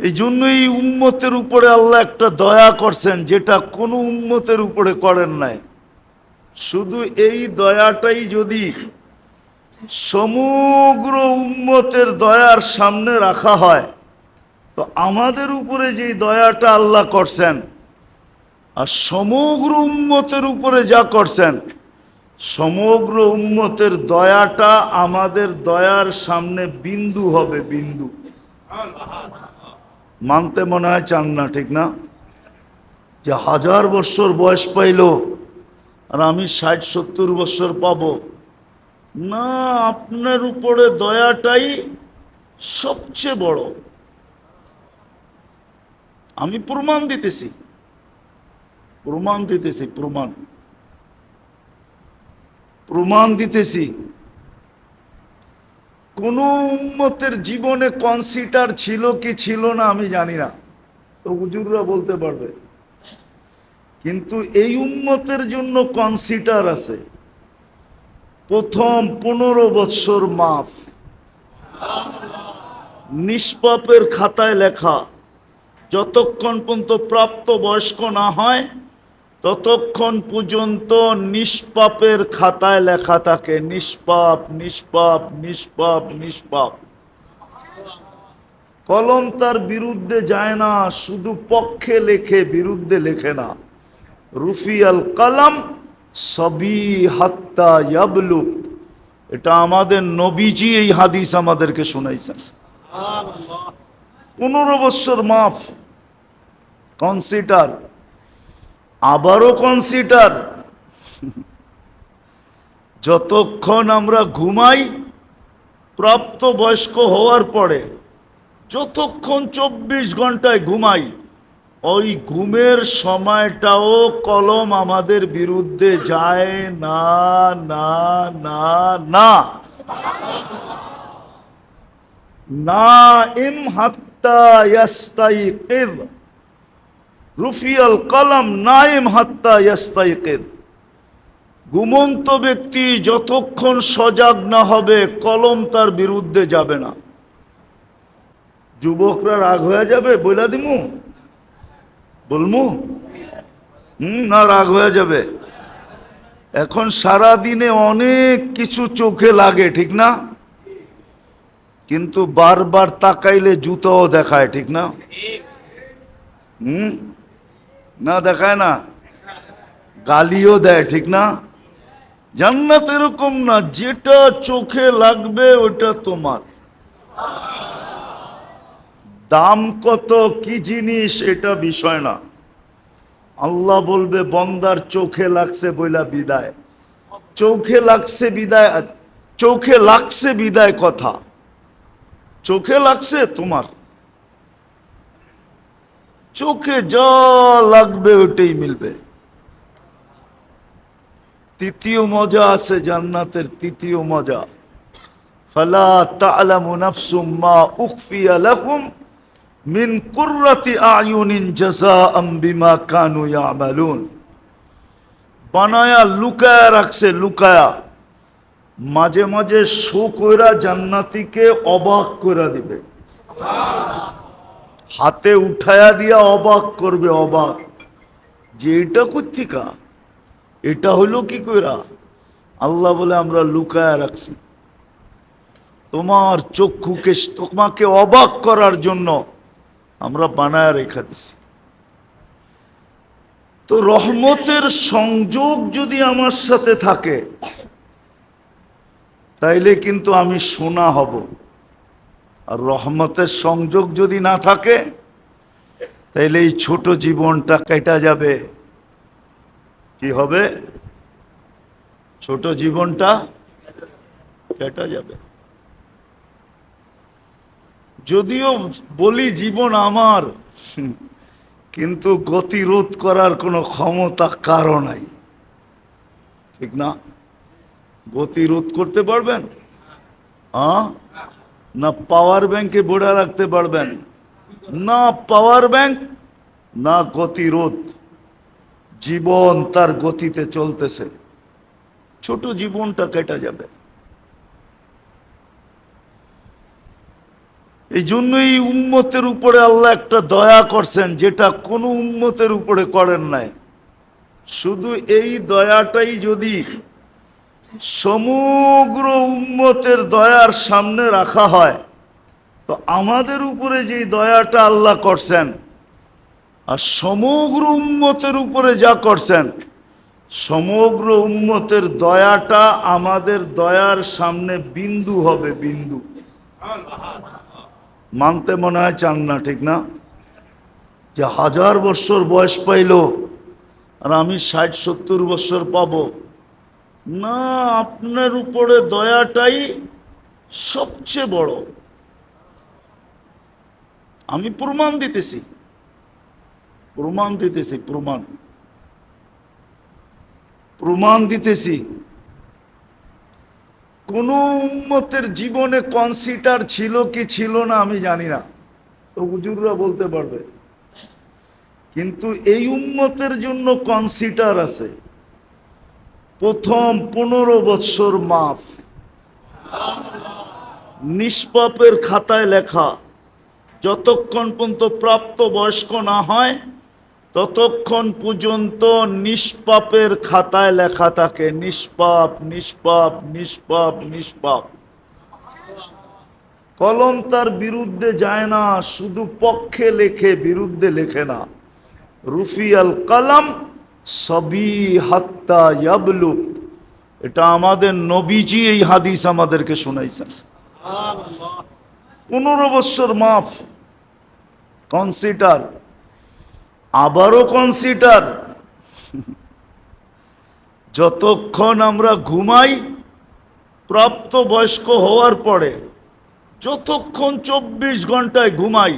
এই জন্য এই উম্মতের উপরে আল্লাহ একটা দয়া করছেন, যেটা কোনো উম্মতের উপরে করেন নাই। শুধু এই দয়াটাই যদি সমগ্র উম্মতের দয়ার সামনে রাখা হয়, তো আমাদের উপরে যেই দয়াটা আল্লাহ করছেন, আর সমগ্র উম্মতের উপরে যা করছেন, সমগ্র উম্মতের দয়াটা আমাদের দয়ার সামনে বিন্দু হবে বিন্দু। মানতে মনে হয় চান না, ঠিক না? যে হাজার বছর বয়স পাইল আর আমি ষাট সত্তর বছর পাব। না, আপনার উপরে দয়াটাই সবচেয়ে বড়। আমি প্রমাণ দিতেছি। প্রমাণ দিতেছি, প্রমাণ। প্রমাণ দিতেছি। কোন উম্মতের জীবনে কনসিডার ছিল কি ছিল না আমি জানি না। তো হুজুররা বলতে পারবে। কিন্তু এই উম্মতের জন্য কনসিডার আছে। প্রথম পনেরো বৎসর মাফ। নিষ্পাপের খাতায় লেখা, যতক্ষণ পর্যন্ত প্রাপ্ত বয়স্ক না হয় ততক্ষণ পর্যন্ত নিষ্পাপের খাতায় লেখা থাকে, নিষ্পাপ নিষ্পাপ নিষ্পাপ নিষ্পাপ। কলম তার বিরুদ্ধে যায় না, শুধু পক্ষে লেখে, বিরুদ্ধে লেখে না। রুফি আল কালাম সবই হাত্তা এটা আমাদের নবীজি এই হাদিস আমাদেরকে শোনাইছেন। পনেরো বৎসর মাফ কনসিডার আবারও কনসিডার যতক্ষণ আমরা ঘুমাই প্রাপ্ত বয়স্ক হওয়ার পরে, যতক্ষণ চব্বিশ ঘন্টায় ঘুমাই, ওই ঘুমের সময়টাও কলম আমাদের বিরুদ্ধে যায় না না না না। না ইম হাত্তা রুফিয়াল কলম নাইম হাত্তা ইয়াস্তাইকিদ। ঘুমন্ত ব্যক্তি যতক্ষণ সজাগ না হবে, কলম তার বিরুদ্ধে যাবে না। যুবকরা রাগ হয়ে যাবে, বইলা দিমু? বলমু? হুম, না, রাগ হয়ে যাবে। এখন সারা দিনে অনেক কিছু চোখে লাগে, ঠিক না? কিন্তু বারবার তাকাইলে জুতোও দেখায়, ঠিক না? হুম না দেখায় না। গালিও দেয়, ঠিক না? জান্নাত এরকম না, যেটা চোখে লাগবে ওটা তোমার। দাম কত, কি জিনিস, এটা বিষয় না। আল্লাহ বলবে, বন্দার চোখে লাগছে বইলা বিদায়। চোখে লাগছে বিদায়, চোখে লাগছে বিদায় কথা। চোখে লাগছে তোমার। চোখে যা লাগবে ওটাই মিলবে। তৃতীয় মজা আছে জান্নাতের তৃতীয় মজা। ফালা মিন কুররাতি রাখছে, লুকায়া। মাঝে মাঝে শো কইরা জান্নাতিকে অবাক কইরা দিবে। হাতে উঠায়া দিয়া অবাক করবে, অবাক। যে এটা কোথিকা এটা হলো কি কইরা? আল্লাহ বলে, আমরা লুকায়া রাখছি। তোমার চক্ষুকে, তোমাকে অবাক করার জন্য আমরা বানায় রেখা দিছি। তো রহমতের সংযোগ যদি আমার সাথে থাকে, তাইলে কিন্তু আমি সোনা হব। আর রহমতের সংযোগ যদি না থাকে, তাইলে এই ছোট জীবনটা কেটা যাবে? কি হবে? ছোট জীবনটা কেটা যাবে? যদিও বলি জীবন আমার, কিন্তু গতিরোধ করার কোনো ক্ষমতা কারও নাই। ঠিক না? গতিরোধ করতে পারবেন? হ্যাঁ না পাওয়ার ব্যাংকে বোড়া রাখতে পারবেন। না পাওয়ার ব্যাংক, না গতিরোধ। জীবন তার গতিতে চলতেছে। ছোট জীবনটা কেটে যাবে। এই জন্য এই উম্মতের উপরে আল্লাহ একটা দয়া করছেন, যেটা কোনো উম্মতের উপরে করেন নাই। শুধু এই দয়াটাই যদি সমগ্র উম্মতের দয়ার সামনে রাখা হয়। তো আমাদের উপরে যেই দয়াটা আল্লাহ করছেন, আর সমগ্র উম্মতের উপরে যা করছেন, সমগ্র উম্মতের দয়াটা আমাদের দয়ার সামনে বিন্দু হবে বিন্দু। মানতে মনে হয় চান না, ঠিক না? যে হাজার বছর বয়স পাইল, আর আমি ষাট সত্তর বছর পাব। না, আপনার উপরে দয়াটাই সবচেয়ে বড়। আমি প্রমাণ দিতেছি। প্রমাণ দিতেছি, প্রমাণ। প্রমাণ দিতেছি। কোন উম্মতের জীবনে কনসিটার ছিল কি ছিল না আমি জানি না। তো হুজুররা বলতে পারবে। কিন্তু এই উম্মতের জন্য কনসিটার আছে। প্রথম পনেরো বৎসর মাফ। নিষ্পাপের খাতায় লেখা, যতক্ষণ পর্যন্ত প্রাপ্ত বয়স্ক না হয়, ততক্ষণ পর্যন্ত নিষ্পাপের খাতায় লেখা থাকে, নিষ্পাপ নিষ্পাপ নিষ্পাপ নিষ্পাপ। কলম তার বিরুদ্ধে যায় না, শুধু পক্ষে লেখে, বিরুদ্ধে লেখে না। রুফিয়াল কালাম সবই হাত্তা এটা আমাদের নবীজি এই হাদিস আমাদেরকে শোনাইছেন। পনেরো বৎসর মাফ। কনসিডার আবারও কনসিডার যতক্ষণ আমরা ঘুমাই প্রাপ্ত বয়স্ক হওয়ার পরে, যতক্ষণ চব্বিশ ঘন্টায় ঘুমাই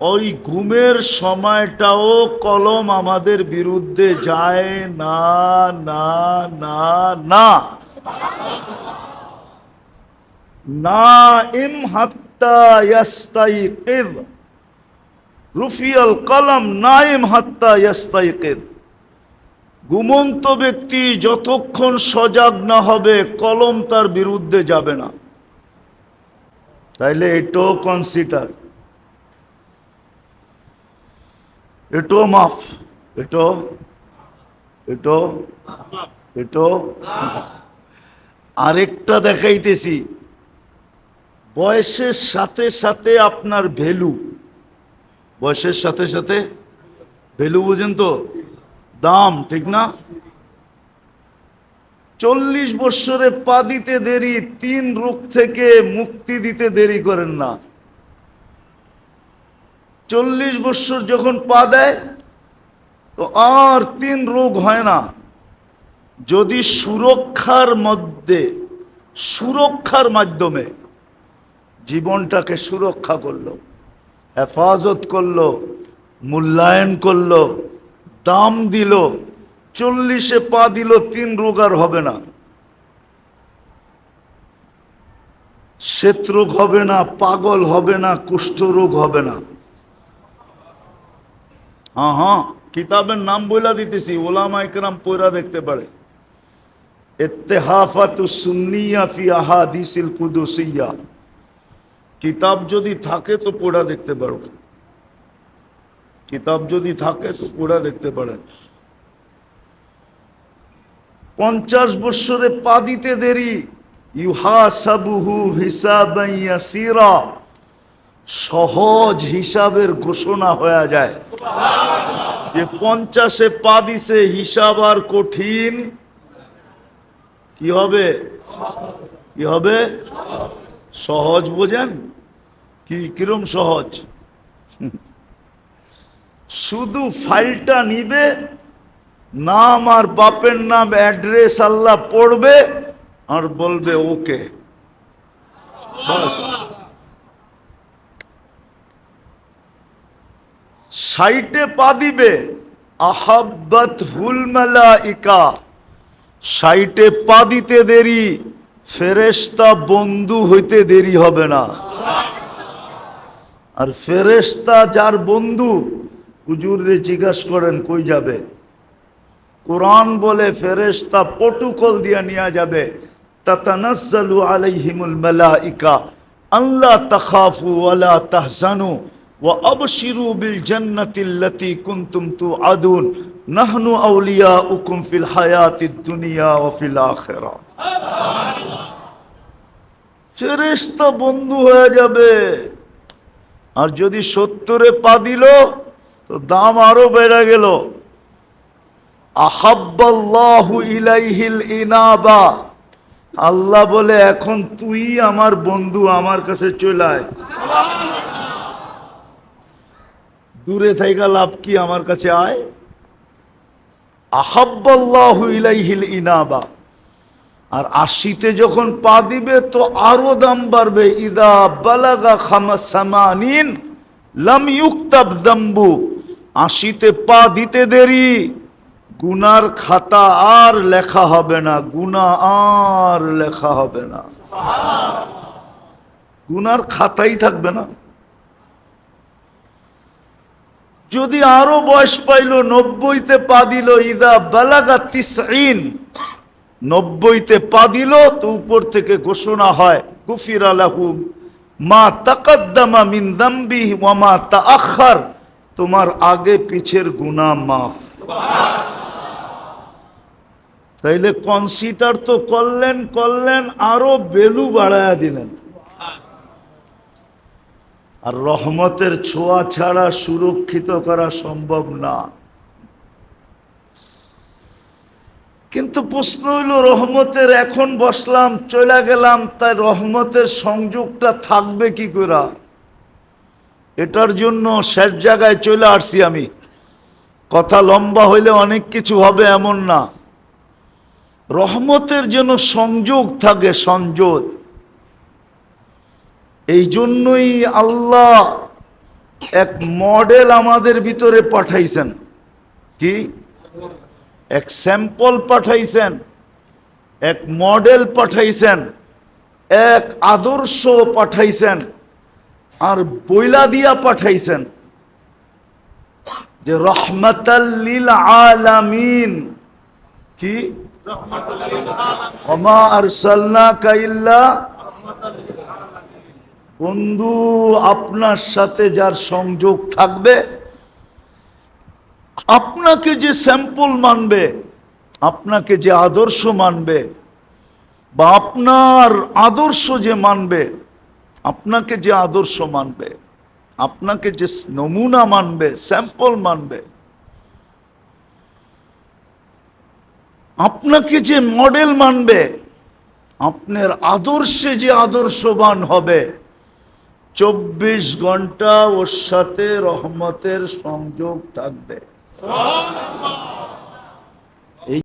ওই ঘুমের সময়টাও কলম আমাদের বিরুদ্ধে যায় না না না না। না ইম হাত্তা ইয়াস্তাইকিদ। রুফিয়াল কলম নাইম হাত্তা ইয়াস্তাইকিদ। ঘুমন্ত ব্যক্তি যতক্ষণ সজাগ না হবে, কলম তার বিরুদ্ধে যাবে না। তাইলে এটাও কনসিডার এটাও মাফ এটো এটো এটো আরেকটা দেখাইতেছি। বয়সের সাথে সাথে আপনার ভ্যালু। বয়সের সাথে সাথে ভ্যালু বুঝেন তো? দাম, ঠিক না? চল্লিশ বৎসরে পা দিতে দেরি, তিন রোগ থেকে মুক্তি দিতে দেরি করেন না। চল্লিশ বৎসর যখন পা দেয়, তো আর তিন রোগ হয় না। যদি সুরক্ষার মধ্যে, সুরক্ষার মাধ্যমে জীবনটাকে সুরক্ষা করল, হেফাজত করল, মূল্যায়ন করল, দাম দিল, চল্লিশে পা দিল, তিন রোগ আর হবে না। শ্বেতরোগ হবে না, পাগল হবে না, কুষ্ঠরোগ হবে না। হ্যাঁ কিতাবের নাম বইলা দিতেছি ওলামা একরাম পয়রা দেখতে পারে। কিতাব যদি থাকে তো পড়া দেখতে পারবে কিতাব যদি থাকে তো পড়া দেখতে পারেন পঞ্চাশ বৎসরে পা দিতে দেরি। ইউহা সাবুহু হিসাবাইয়াসিরা সহজ হিসাবের ঘোষণা হয়ে যায় যে পঞ্চাশে পা দিছে হিসাব আর কঠিন, কি হবে? কি হবে? সহজ বোঝেন? কি, কিরম সহজ? শুধু ফাইলটা নিবে, নাম আর বাপের নাম, অ্যাড্রেস আল্লাহ পড়বে আর বলবে ওকে। বাস। সাইটে পা দিবে, আহাব্বাত হুল মালাইকা। সাইটে পা দিতে দেরি, ফেরেশতা বন্ধু হইতে দেরি হবে না। আর ফেরেশতা যার বন্ধু হুজুরে জিজ্ঞাস করেন, কই যাবে? কোরআন বলে ফেরেশতা পটুকল দিয়া নিয়ে যাবে, তাতানাজ্জালু আলাইহিমুল মালাইকা। আল্লাহ তাখাফু ওয়ালা তাহজানু। وأبشروا بالجنة التي كنتم توعدون نحن أولياؤكم في الحياة الدنيا وفي الآخرة ফেরেশতা বন্ধু হয়ে যাবে আর যদি সত্তরে পা দিল তো দাম আরো বেড়ে গেল আহাব্বাল্লাহু ইলাইহিল ইনাবা আল্লাহ বলে এখন তুই আমার বন্ধু আমার কাছে চলে আয় দূরে থাইকা লাভ কি আমার কাছে আয়? আহাব্বাল্লাহু ইনাবা। আর আশিতে যখন পা দিবে তো আরও দাম বাড়বে। ইদা বালাগা খামা সামানিন লাম ইউক্তাব জাম্বু আশিতে পা দিতে দেরি, গুনার খাতা আর লেখা হবে না, গুনা আর লেখা হবে না। গুনার খাতাই থাকবে না। যদি আরও বয়স পাইল, নব্বইতে পা দিল, ইদা বালাগা তিসইন নব্বইতে পা দিল, তো উপর থেকে ঘোষণা হয়, গুফির আলাহু মা তাকাদ্দামা মিন দাম্বি ওয়া মা তাআখার তোমার আগে পিছের গুনাহ মাফ। তাইলে কনসিডার তো করলেন করলেন, আরও বেলু বাড়ায়া দিলেন। আর রহমতের ছোঁয়া ছাড়া সুরক্ষিত করা সম্ভব না। কিন্তু প্রশ্ন হইল, রহমতের এখন বসলাম, চলে গেলাম, তাই রহমতের সংযোগটা থাকবে কি করে? এটার জন্য শেষ জায়গায় চলে আসছি আমি। কথা লম্বা হইলে অনেক কিছু হবে এমন না। রহমতের যেন সংযোগ থাকে, সংযোগ। এই জন্যই আল্লাহ এক মডেল আমাদের ভিতরে পাঠাইছেন। কি? এক স্যাম্পল পাঠাইছেন এক মডেল পাঠাইছেন এক আদর্শ পাঠাইছেন আর বইলা দিয়া পাঠাইছেন যে রহমতাল্লিল আলামিন। কি? ওমা আরসালনাকা ইল্লা বন্ধু, আপনার সাথে যার সংযোগ থাকবে, আপনাকে যে স্যাম্পল মানবে, আপনাকে যে আদর্শ মানবে, বা আপনার আদর্শ যে মানবে, আপনাকে যে আদর্শ মানবে, আপনাকে যে নমুনা মানবে, স্যাম্পল মানবে, আপনাকে যে মডেল মানবে, আপনার আদর্শে যে আদর্শবান হবে চব্বিশ ঘণ্টা ওর সাথে রহমতের সংযোগ থাকবে।